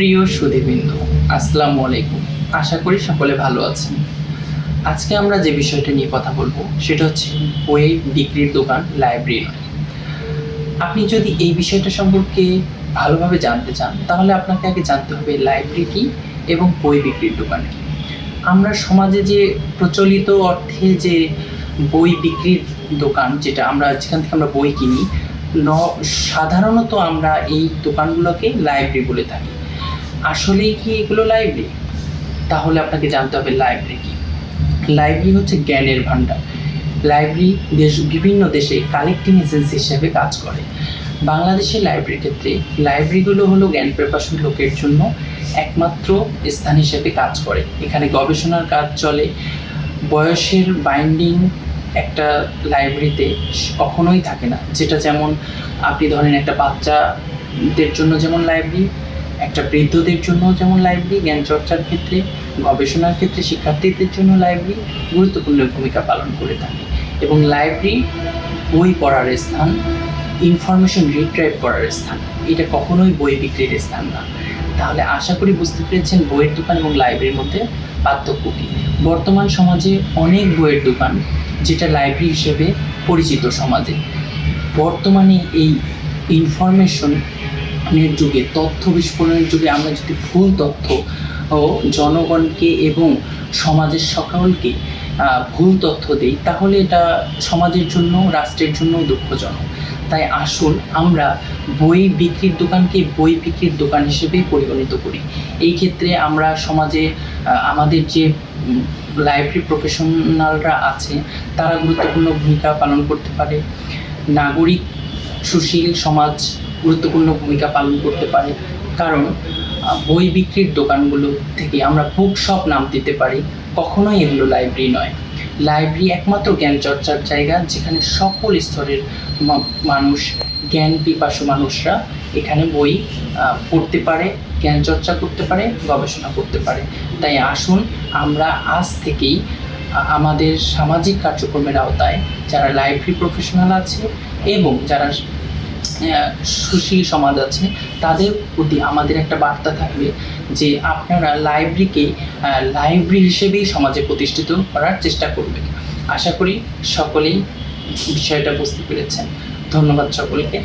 প্রিয় সুদীবৃন্দ আসসালামু আলাইকুম। আশা করি সকলে ভালো আছেন। আজকে আমরা যে বিষয়টা নিয়ে কথা বলব, সেটা হচ্ছে বই বিক্রির দোকান, লাইব্রেরি। নয় আপনি যদি এই বিষয়টা সম্পর্কে ভালোভাবে জানতে চান, তাহলে আপনাকে আগে জানতে হবে লাইব্রেরি কী এবং বই বিক্রির দোকান কি। আমরা সমাজে যে প্রচলিত অর্থে যে বই বিক্রির দোকান, যেটা আমরা যেখান থেকে আমরা বই কিনি, ন, সাধারণত আমরা এই দোকানগুলোকে লাইব্রেরি বলে থাকি। আসলেই কি এগুলো লাইব্রেরি তাহলে আপনাকে জানতে হবে লাইব্রেরি কি। লাইব্রেরি হচ্ছে জ্ঞানের ভাণ্ডার। লাইব্রেরি দেশ, বিভিন্ন দেশে কালেক্টিং এজেন্সি হিসেবে কাজ করে। বাংলাদেশের লাইব্রেরির ক্ষেত্রে লাইব্রেরিগুলো হলো জ্ঞান প্রকাশন লোকের জন্য একমাত্র স্থান হিসেবে কাজ করে। এখানে গবেষণার কাজ চলে। বয়সের বাইন্ডিং একটা লাইব্রেরিতে কখনোই থাকে না। যেটা যেমন আপনি ধরেন একটা বাচ্চাদের জন্য যেমন লাইব্রেরি একটা বৃদ্ধদের জন্য যেমন লাইব্রেরি জ্ঞান চর্চার ক্ষেত্রে, গবেষণার ক্ষেত্রে শিক্ষার্থীদের জন্য লাইব্রেরি গুরুত্বপূর্ণ ভূমিকা পালন করে থাকে। এবং লাইব্রেরি বই পড়ার স্থান ইনফরমেশন রিট্রাইভ করার স্থান, এটা কখনোই বই বিক্রির স্থান না। তাহলে আশা করি বুঝতে পেরেছেন বইয়ের দোকান এবং লাইব্রেরির মধ্যে পার্থক্য কী। বর্তমান সমাজে অনেক বইয়ের দোকান যেটা লাইব্রেরি হিসেবে পরিচিত সমাজে। বর্তমানে এই ইনফরমেশনের যুগে, তথ্য বিস্ফোরণের যুগে আমরা যদি ভুল তথ্য ও জনগণকে এবং সমাজের সকলকে ভুল তথ্য দিই, তাহলে এটা সমাজের জন্য, রাষ্ট্রের জন্য দুঃখজনক। তাই আসুন আমরা বই বিক্রির দোকানকে বই বিক্রির দোকান হিসেবেই পরিগণিত করি। এই ক্ষেত্রে আমরা সমাজে আমাদের যে লাইব্রেরি প্রফেশনালরা আছে, তারা গুরুত্বপূর্ণ ভূমিকা পালন করতে পারে। নাগরিক, সুশীল সমাজ গুরুত্বপূর্ণ ভূমিকা পালন করতে পারে। কারণ বই বিক্রির দোকানগুলো থেকে আমরা বুক শপ নাম দিতে পারি। কখনোই এগুলো লাইব্রেরি নয়। লাইব্রেরি একমাত্র জ্ঞান চর্চার জায়গা যেখানে সকল স্তরের মানুষ, জ্ঞান পিপাসু মানুষরা এখানে বই পড়তে পারে, জ্ঞান চর্চা করতে পারে, গবেষণা করতে পারে। তাই আসুন, আমরা আজ থেকেই আমাদের সামাজিক কার্যক্রমের আওতায় যারা লাইব্রেরি প্রফেশনাল আছে এবং যারা সুশীল সমাজ আছে, তাদের প্রতি আমাদের একটা বার্তা থাকবে যে আপনারা লাইব্রেরিকে লাইব্রেরি হিসেবেই সমাজে প্রতিষ্ঠিত করার চেষ্টা করবেন। আশা করি সকলেই বিষয়টা বুঝতে পেরেছেন। ধন্যবাদ সকলকে।